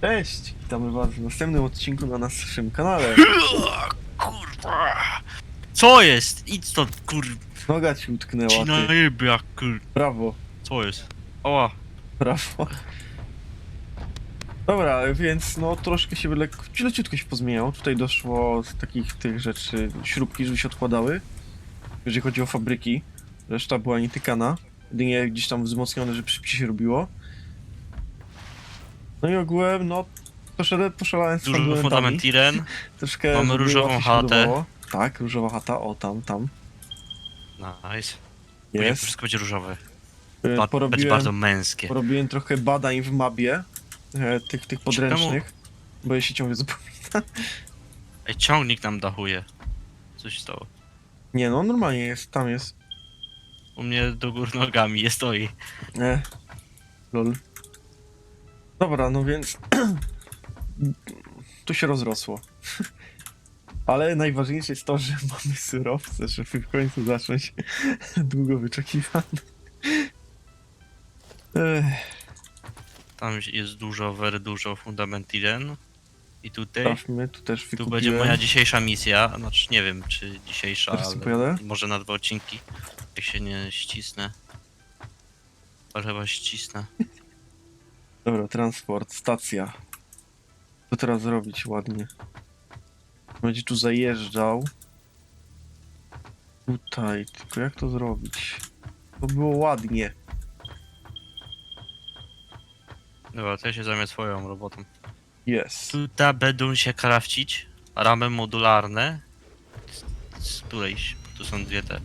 Cześć! Witamy was w następnym odcinku na naszym kanale. Kurwa! Co jest? Idź stąd, kur... Noga ci utknęła, Ci na ty. jebia, kur... Brawo, Co jest? Oła. brawo. Dobra, więc no troszkę się lekko, leciutko się pozmieniało. Tutaj doszło z takich tych rzeczy, śrubki, żeby się odkładały. Jeżeli chodzi o fabryki, reszta była nietykana. Jedynie gdzieś tam wzmocnione, że szybciej się robiło. No i ogółem, no, troszkę poszalałem z Duży fundament Iren. Troszkę Mamy różową się chatę. Tak, różowa chata, o tam, tam. Nice. Jest. Jest. Wszystko będzie różowe. Ba będzie Porobiłem, bardzo męskie. porobiłem trochę badań w mapie, e, tych, tych podręcznych, bo ja się ciągle zapomina. Ej, ciągnik nam dachuje. Coś się stało. Nie no, normalnie jest, tam jest. U mnie do gór nogami jest stoi. E, lol. Dobra, no więc... tu się rozrosło. Ale najważniejsze jest to, że mamy surowce, żeby w końcu zacząć długo wyczekiwany. Ech, Tam jest dużo, very dużo fundament Iren. I tutaj... sprawdźmy, tu też Tu będzie moja dzisiejsza misja. Znaczy nie wiem czy dzisiejsza, Teraz ale może na dwa odcinki. Jak się nie ścisnę. Ale chyba ścisnę. Dobra, transport, stacja. Co teraz zrobić ładnie? Będzie tu zajeżdżał. Tutaj, tylko jak to zrobić? To było ładnie. Dobra, to ja się zajmę swoją robotą. Jest. Tutaj będą się krafcić ramy modularne. Z- Z którejś, tu są dwie te. e,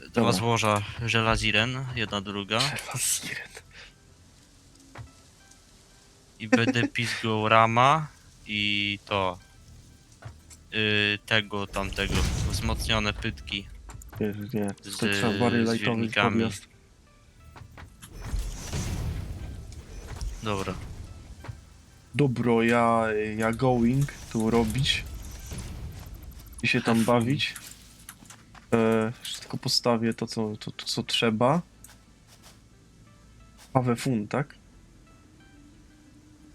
Dwa Dobra. złoża żelaziren, jedna druga. Siren. I będę pizgał rama i to. y, tego, tamtego. Wzmocnione pytki. Wiesz, nie. To Z- trzeba bardziej z lightowy filmikami. podjazd. Dobra. Dobro, ja, ja going tu robić. I się tam bawić. E, tylko postawię to co, to, to, co trzeba. Have fun, tak?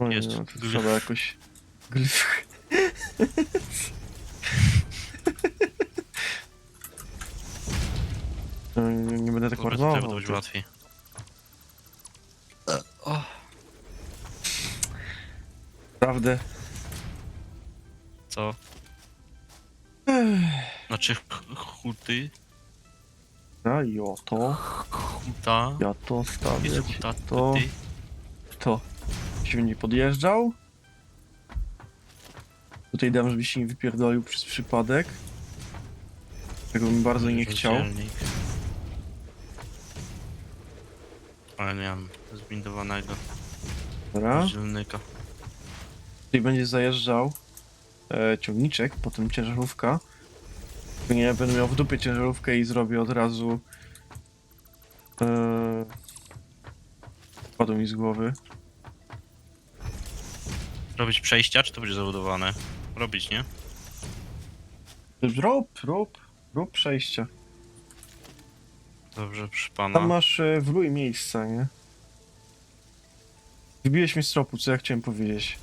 O nie, Jest no, to gl- trzeba jakoś... Gl- E, nie, nie będę tak Dobra, tutaj marnował. będzie łatwiej. O, Prawdę. co? Znaczy ch- huty, A i o to, huta. ja to stawię. Jest ci huta, to, ty. to. Się nie podjeżdżał. Tutaj dam, żeby się nie wypierdolił przez przypadek. Tego bym bardzo nie chciał. Rozdzielnik. Ale nie mam zbindowanego Dobra. rozdzielnika. Tutaj będzie zajeżdżał e, ciągniczek, potem ciężarówka. Nie będę miał w dupie ciężarówkę i zrobię od razu. E, mi z głowy. Robić przejścia, czy to będzie zabudowane? Robić, nie? Rób, rób, rób przejście. Dobrze, przy pana. Tam masz e, wrój miejsca, nie? Wybiłeś mnie z tropu, co ja chciałem powiedzieć.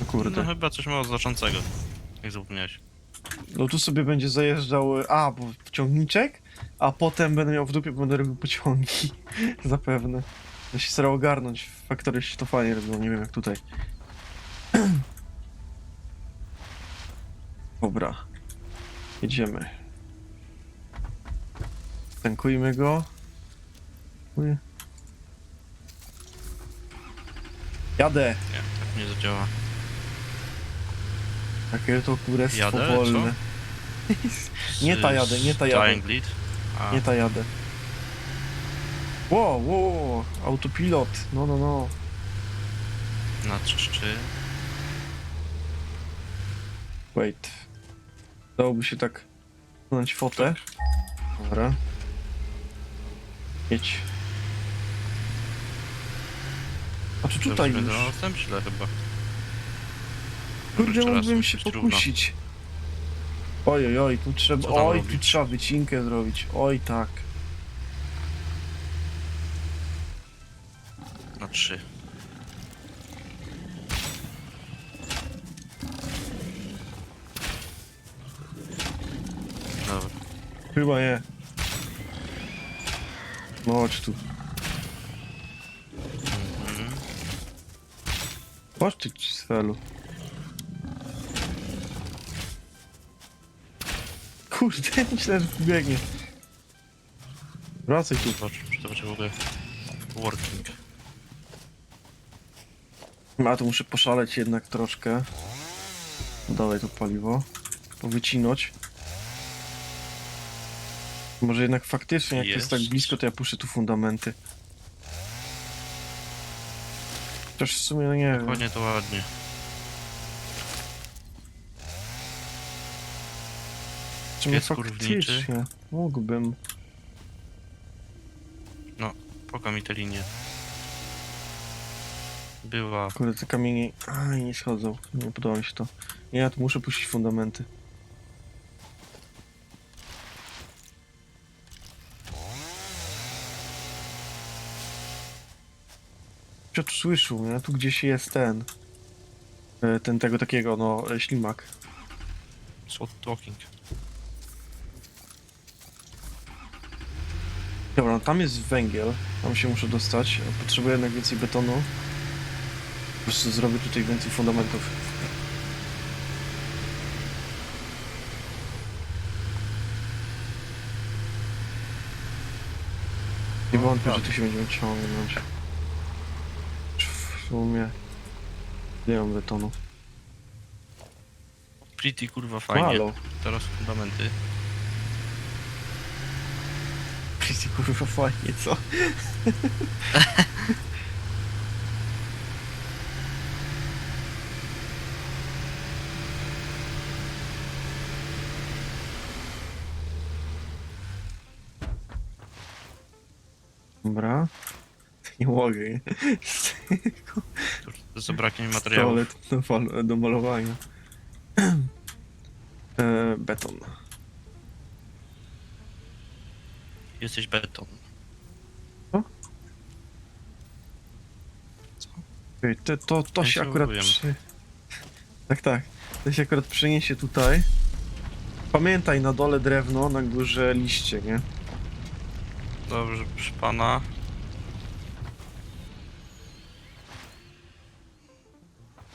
No kurde. No chyba coś mało znaczącego. Jak zapomniałeś. No tu sobie będzie zajeżdżał, e, a, bo ciągniczek, a potem będę miał w dupie, bo będę robił pociągi. Zapewne. Ja się starał ogarnąć, w faktory się to fajnie robiło, nie wiem jak tutaj. Dobra. Jedziemy. Tankujmy go. Uj. Jadę. Nie, tak nie zadziała. Takie to kurestwo Jadę, co? wolne. Nie ta jadę, nie ta jadę. Lead? A, Nie ta jadę. Wow, wow, autopilot. No, no, no. na trzy. Wait. Dałoby się tak stanąć fotę. Dobra. Jedź. A czy tutaj już? Tym źle chyba. Kurde, Jeszcze raz mógłbym się być równo. pokusić. Oj, oj, oj, tu trzeba, Co tam oj, tu robić? trzeba wycinkę zrobić. Oj, tak. Trzy. Dobra. Chyba nie. No chodź tu. Mhm. Chodź ty Cfelu. Kurde, myślę, że biegnie. Wracaj tu. Zobacz, czy to będzie w ogóle working. A to muszę poszaleć jednak troszkę. Dawaj to paliwo. Powycinać. Może jednak faktycznie, jak jest. tak Jest. blisko, to ja puszczę tu fundamenty. Chociaż w sumie no nie wiem. Dokładnie to ładnie. Kurwniczy. faktycznie mógłbym. Poka mi te linie. Była. Kurde, te kamienie. Aj, nie schodzą. Nie podoba mi się to. Ja tu muszę puścić fundamenty. Piotr słyszał, nie? Tu gdzieś jest ten. e, Ten tego takiego, no, e, ślimak. Swat talking. Dobra, no tam jest węgiel. Tam się muszę dostać. Potrzebuję jednak więcej betonu. Prostu zrobię tutaj więcej fundamentów. Nie No, wątpię, że tak. tu się będziemy ciągnąć. W sumie... Nie mam betonu. Pretty kurwa fajnie. Halo. Teraz fundamenty. Pretty kurwa fajnie, co? Dobra. Nie mogę, nie? Zabraknie mi materiałów. Pistolet do, fal- do malowania. e, beton. Jesteś beton. Ej, to, to, to się akurat przy... Tak, tak. To się akurat przeniesie tutaj. Pamiętaj, na dole drewno, na górze liście, nie? Dobrze, proszę pana.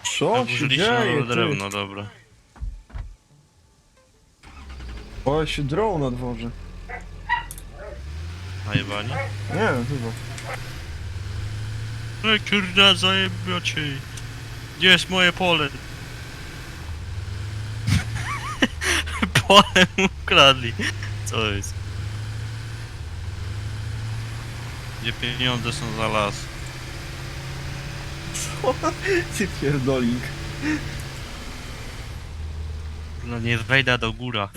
Co się na dzieje, dole ty? drewno, dobra. O, się drą na dworze. Najebani. Nie, chyba. No kurda, zajebiocie. Gdzie jest moje pole? pole mu ukradli. Co jest? Gdzie pieniądze są za las? Co? Ty pierdoling. No nie wejdę do góra.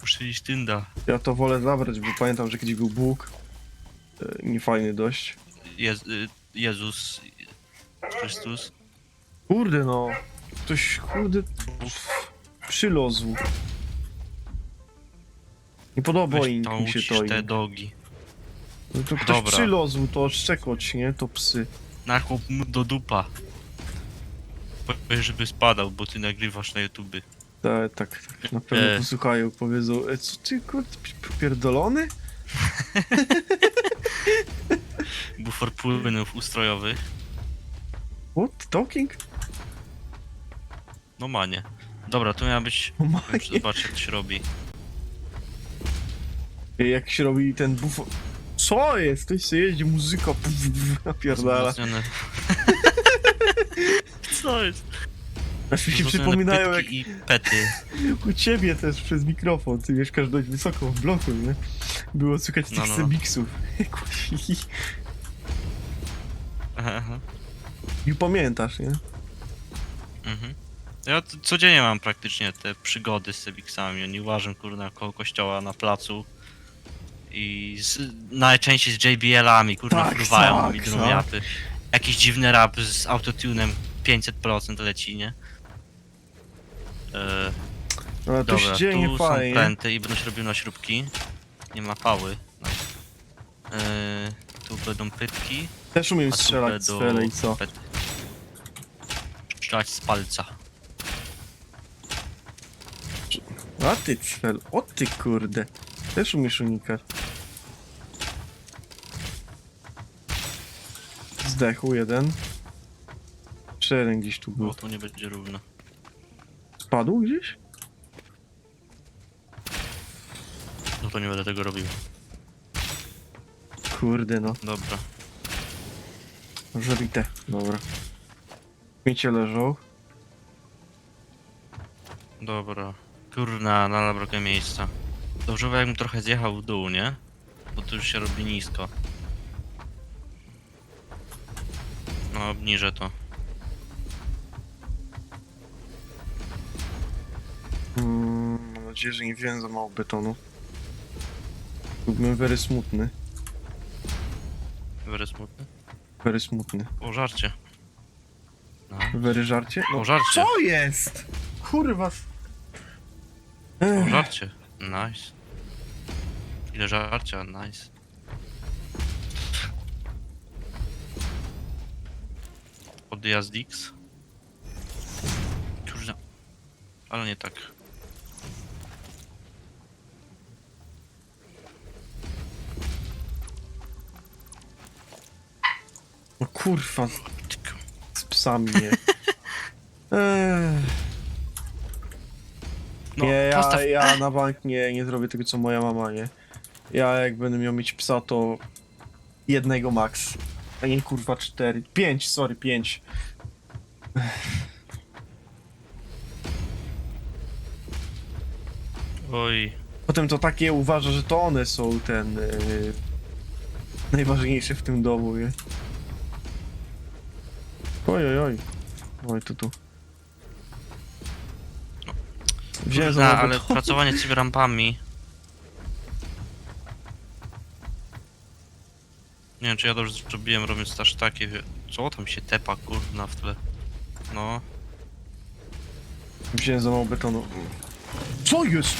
Muszę iść tynda. Ja to wolę zabrać, bo pamiętam, że kiedyś był Bóg. E, Niefajny dość. Jez, y, Jezus Chrystus. Kurde no. Ktoś, kurde, przylozł. Nie podoba Weź im to mi się to im. te dogi. No to ktoś Dobra. przylozł, to szczekoć, nie? To psy. Nakop mu do dupa. Powiedz, żeby spadał, bo ty nagrywasz na YouTube. Tak, tak, tak. Na pewno E. posłuchają, powiedzą, e, co ty, kurde, pi- pierdolony? Bufor płynów ustrojowych. What? Talking? No manie. Dobra, to miała być... O my. Już Zobacz jak się robi. Jak się robi ten bufo... Co jest? Ktoś sobie jeździ, muzyka, napierdala. Wzmocnione- Co jest? Aż mi się Wzmocnione przypominają jak pytki i pety. u ciebie też przez mikrofon, ty mieszkasz dość wysoko w bloku, nie? Było słychać tych No, no, no. sebiksów. Aha, pamiętasz, nie? mhm. Ja t- codziennie mam praktycznie te przygody z Sebiksami. Oni łażą kurna koło kościoła na placu. I z, najczęściej z JBL-ami, kurwa, Tak, fruwają tak, mi tak. Jakiś dziwny rap z autotunem 500% leci, nie? E, Ale to dobra, się dzieje tu są fajnie. pręty i będę się robił na śrubki. Nie ma pały. No. E, tu będą pytki, Też umiem a tu strzelać z będą fele i co? pety. Strzelać z palca. A ty cfel, o ty kurde. Też umiesz unikać. Zdechł jeden. Jeszcze jeden gdzieś tu był. Bo to nie będzie równo. Spadł gdzieś? No to nie będę tego robił. Kurde no. Dobra. Zabite. Dobra. Śmiecie leżą. Dobra. Kurna, nadal brakuje miejsca. Dobrze by jakbym trochę zjechał w dół, nie? Bo tu już się robi nisko. Obniżę to. Mm, mam nadzieję, że nie wziąłem za mało betonu. Byłbym very smutny. Very smutny. Very smutny. O, żarcie. No. Very żarcie? O, żarcie. Co jest? Kurwa. O, Ech, żarcie. Nice. Ile żarcia, nice. Odjazd X. Kurna. Ale nie tak. no kurwa, z psami nie. No, nie, ja, ja na bank nie, nie zrobię tego co moja mama, nie. Ja jak będę miał mieć psa to jednego max. A nie kurwa cztery. Pięć, sorry, pięć. Oj. Potem to takie uważa, że to one są ten yy, najważniejsze w tym domu, nie? Oj, oj, oj. Oj, to tu. Wziąłem za mało ale betonu. pracowanie z cyberrampami. Nie wiem, czy ja dobrze zrobiłem robiąc też takie. Co tam się tepa, kurna, w tle? No. Wziąłem za mało betonu. Co jest?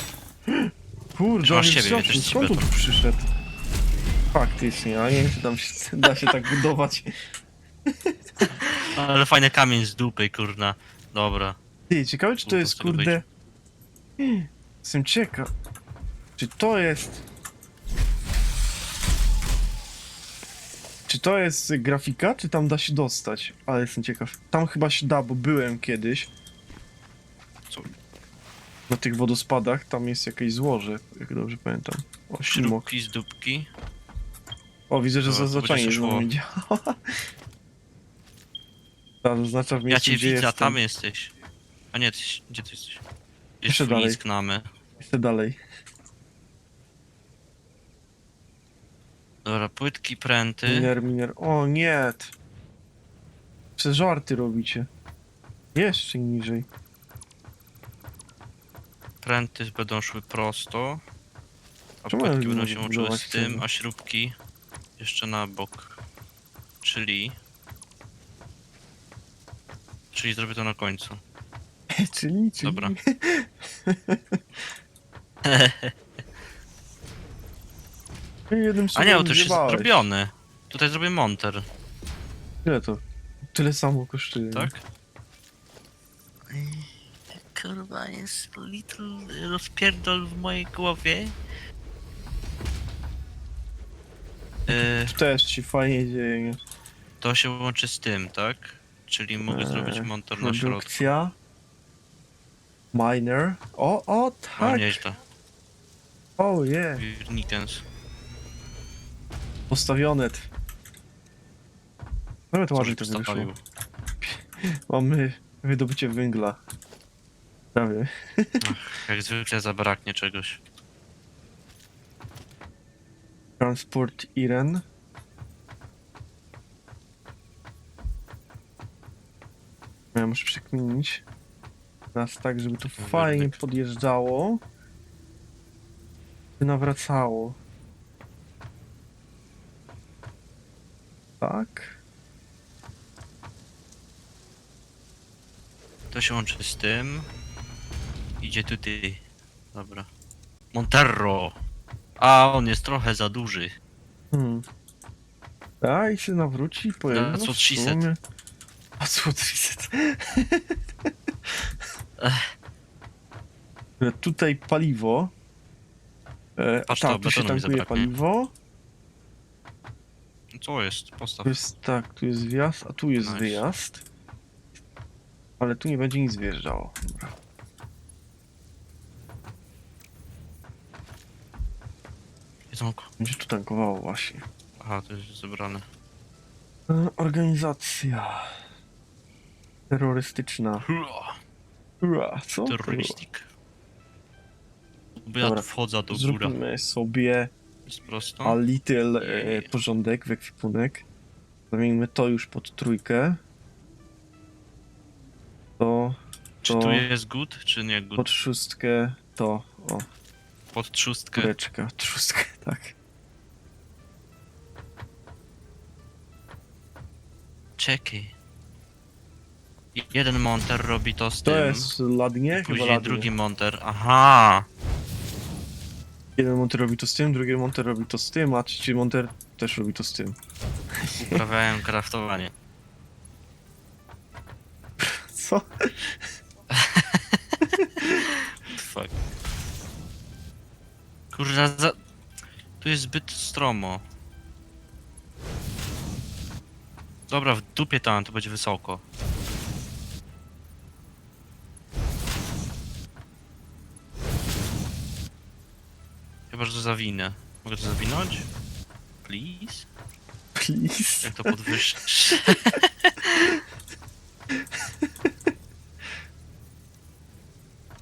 Kurde, Czy masz on jest siebie, zawsze- też ci skąd on tu beton. przyszedł? Faktycznie, a nie wiem, czy tam się, da się tak budować. Ale fajny kamień z dupy, kurna. Dobra. Ty, ciekawe czy to Kurwa, jest, kurde... Jestem ciekaw. Czy to jest... Czy to jest grafika, czy tam da się dostać? Ale jestem ciekaw. Tam chyba się da, bo byłem kiedyś. Co? Na tych wodospadach, tam jest jakieś złoże, jak dobrze pamiętam. O, ślimok. Śrubki z dupki. O, widzę, że Dobra, to zaznaczanie będzie znowu szło. nie działa. Ta zaznacza w Ja miejscu, cię gdzie widzę, a jestem. tam jesteś. A nie, ty, gdzie ty jesteś? Jeszcze dalej. Jeszcze dalej. Dobra, płytki, pręty. Miner, miner. O nie! Przez żarty robicie. Jeszcze niżej. Pręty będą szły prosto. A Czemu płytki będą się łączyły budować z tym, tego? a śrubki jeszcze na bok. Czyli... Czyli zrobię to na końcu. czyli, czyli. Dobra. Jednym A nie, bo to już jest zjebałeś. zrobione. Tutaj zrobię monter, Ile to? Tyle samo kosztuje. tak? Kurwa, jest little rozpierdol w mojej głowie. Tu też ci fajnie dzieje. to się łączy z tym, tak? Czyli mogę zrobić Eee, monter na środku. Produkcja. Miner. O, o, No tak. nieźle. O, yeah. Postawione. Nawet żeś to wyszło. postawił? Mamy wydobycie węgla. Prawie. Jak zwykle zabraknie czegoś. Transport Iren. Ja muszę przekminić. Teraz tak, żeby to fajnie podjeżdżało. By nawracało. Tak. To się łączy z tym. Idzie tutaj. Dobra. Monterro! A on jest trochę za duży. Hmm. A i się nawróci, pojawi. That's no, sumie. That's what she said. E, Tutaj paliwo. E, Patrz, tak, to tu się tankuje paliwo. Co jest? Postaw. Tu jest tak, tu jest wjazd, a tu jest Nice. wyjazd. Ale tu nie będzie nic wjeżdżało. Dobra. Jedzonko. Będzie tu tankowało właśnie. Aha, to jest zebrane. E, Organizacja. Terrorystyczna. Hurra! Co? to było? Terroristik. Bo ja Dobra, tu wchodzę do góra. Zróbmy sobie Jest prosto. a little e, porządek w ekwipunek. Zamieńmy to już pod trójkę. To Czy to- tu jest good, czy nie good? pod szóstkę to. O, Pod trzustkę. kureczka, trzustkę, tak. Czekaj. Jeden monter robi to z To tym. jest ladnie? Chyba Później ladnie. drugi monter. Aha! Jeden monter robi to z tym, drugi monter robi to z tym, a trzeci monter też robi to z tym. Uprawiałem kraftowanie. Co? Fuck. Kurwa, za... Tu jest zbyt stromo. Dobra, w dupie tam, to będzie wysoko. Chyba, że to zawinę. Mogę to zawinąć? Please? Please. Jak to podwyższyć?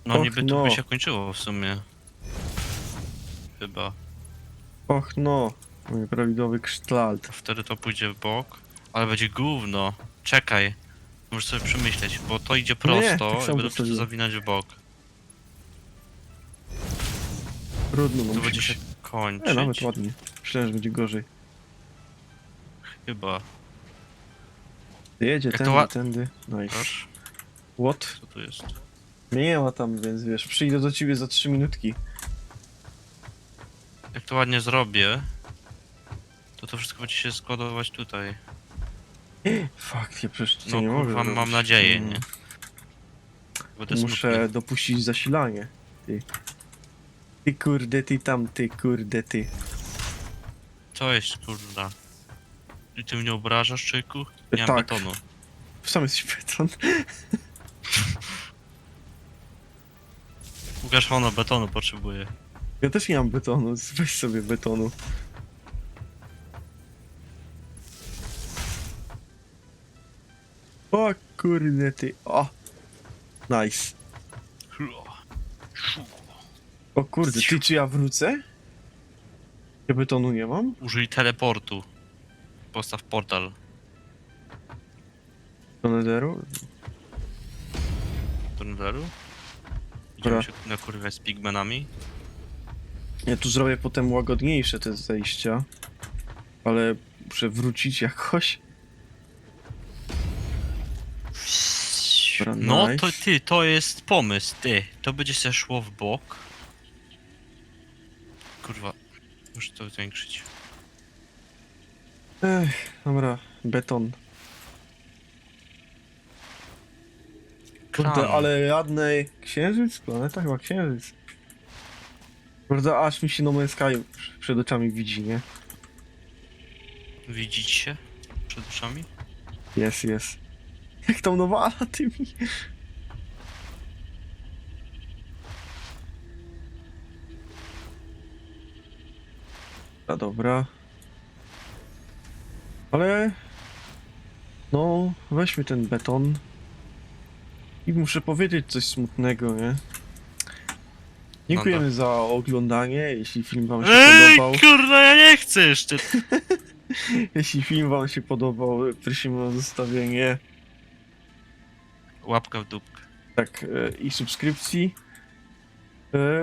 No Och, niby tu no. by się kończyło w sumie. Chyba. Och no, mój prawidłowy kształt. To wtedy to pójdzie w bok. Ale będzie gówno. Czekaj. Muszę sobie przemyśleć, bo to idzie nie, prosto tak i samo będę to postawiłem. zawinać w bok. Trudno, no To będzie się kończyć. Nie, nawet ładnie. Myślałem, że będzie gorzej. Chyba. Jedzie Jak to tędy, tędy. Nice. Proszę. What? Co tu jest? Mnie nie ma tam, więc wiesz, przyjdę do ciebie za 3 minutki. Jak to ładnie zrobię, to to wszystko będzie się składować tutaj. Fuck, ja przecież to No nie mogę kurwa, mam nadzieję, Mm. nie? Będę Muszę smutny. dopuścić zasilanie. Ty. Ty kurde, ty tam, ty kurde, ty. Co jest kurwa? I ty mnie obrażasz, czyku? Nie mam tak. betonu. Sam jesteś beton. Łukasz ono betonu potrzebuje. Ja też nie mam betonu, weź sobie betonu. O kurde, ty. O! Nice. O kurde, ty czy ja wrócę? Ja betonu nie mam? Użyj teleportu. Postaw portal. Do netheru? Do Netheru? Dobra. Idziemy się na kurwę z pigmenami. Ja tu zrobię potem łagodniejsze te zejścia. Ale muszę wrócić jakoś. Dobra, No nice. to ty, to jest pomysł, ty. To będzie się szło w bok. Kurwa. Muszę to zwiększyć. Ech, dobra, beton. Kurde, Kran. ale jadnej księżyc? Planeta chyba księżyc. Kurde, aż mi się No Man's Sky przed oczami widzi, nie? Widzicie się? Przed uszami? Jest, jest. Jak tam nawala tymi? A dobra. Ale... No, weźmy ten beton. I muszę powiedzieć coś smutnego, nie? Dziękujemy za oglądanie. Jeśli film wam się Ej, podobał, kurwa, ja nie chcę jeszcze. jeśli film wam się podobał, prosimy o zostawienie Łapka w dupkę. tak e, i subskrypcji. E,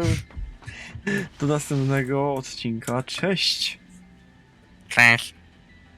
Do następnego odcinka. Cześć! Cześć.